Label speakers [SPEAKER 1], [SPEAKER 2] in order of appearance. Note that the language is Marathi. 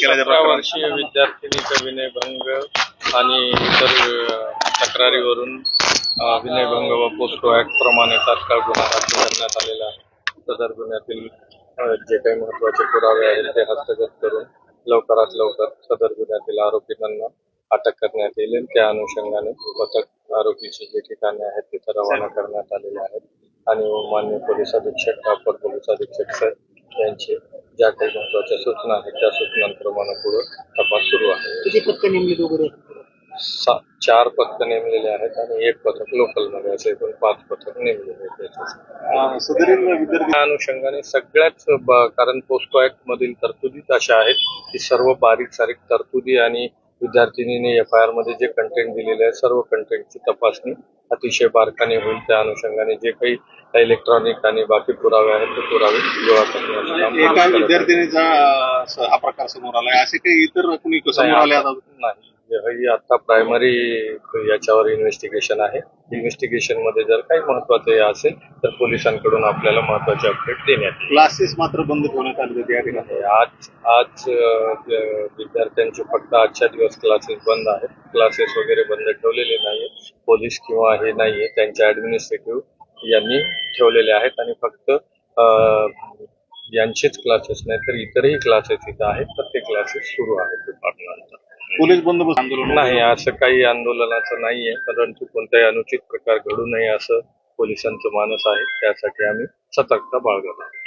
[SPEAKER 1] केल्याच्या
[SPEAKER 2] सतरा
[SPEAKER 1] प्रकारात
[SPEAKER 2] वर्षीय विद्यार्थिनीचा विनयभंग आणि इतर अ, तक्रारीवरून अ, विनयभंग व पोस्को ऍक्ट प्रमाणे तात्काळ गुन्हा दाखल करण्यात आलेला आहे. सदर गुन्ह्यातील अ, जे काही महत्त्वाचे पुरावे आहेत ते हस्तगत करून लवकरात लवकर सदर गुन्ह्यातील आरोपींना अटक करण्यात येईल आणि त्या अनुषंगाने पथक आरोपीचे जे ठिकाणे आहेत तिथे रवाना करण्यात आलेले आहेत. आणि मान्य पोलीस अधीक्षक अपर पोलीस अधीक्षक सर यांचे ज्या काही महत्त्वाच्या सूचना आहेत त्या सूचनांप्रमाणे पुढे तपास सुरू आहे.
[SPEAKER 3] किती पथक नेमले वगैरे?
[SPEAKER 2] चार पथक नेमलेले आहेत आणि एक पथक लोकलमध्ये असे एकूण पाच पथक नेमलेले आहेत त्या अनुषंगाने सगळ्याच कारण पोस्को ऍक्ट मधील तरतुदीच अशा आहेत की सर्व बारीक सारीक तरतुदी आणि विद्यार्थिनीने एफ आय आरमध्ये जे कंटेंट दिलेले आहे सर्व कंटेंटची तपासणी अतिशय बारकाने होईल. त्या अनुषंगाने जे काही इलेक्ट्रॉनिक आणि बाकी पुरावे आहेत ते पुरावे गोळा करण्याचं काम
[SPEAKER 1] एका
[SPEAKER 2] पोलीस करत आहेत.
[SPEAKER 1] विद्यार्थिनीचा अं, हा प्रकार समोर आलाय. असे काही इतर कुणी समोर आले आता?
[SPEAKER 2] नाही. आता प्रायमरी याच्यावर इन्व्हेस्टिगेशन आहे. इन्व्हेस्टिगेशनमध्ये जर काही महत्वाचं हे असेल तर पोलिसांकडून आपल्याला महत्त्वाचे अपडेट देण्यात
[SPEAKER 1] क्लासेस मात्र बंद ठेवण्यात आले होते या ठिकाणी.
[SPEAKER 2] आज आज विद्यार्थ्यांचे फक्त आजच्या दिवस क्लासेस बंद आहेत. क्लासेस वगैरे बंद ठेवलेले नाहीये. पोलीस किंवा हे नाहीये. त्यांच्या ऍडमिनिस्ट्रेटिव्ह यांनी ठेवलेले आहेत आणि फक्त यांचेच क्लासेस नाही तर इतरही क्लासेस इथं आहेत. तर ते क्लासेस सुरू आहेत दुपारनंतर.
[SPEAKER 1] पोलीस बंदोबस्त आंदोलन
[SPEAKER 2] नाही असं काही आंदोलनाचं नाहीये. परंतु कोणताही अनुचित प्रकार घडू नये असं पोलिसांचं मानस आहे. त्यासाठी आम्ही सतर्कता बाळगत आहोत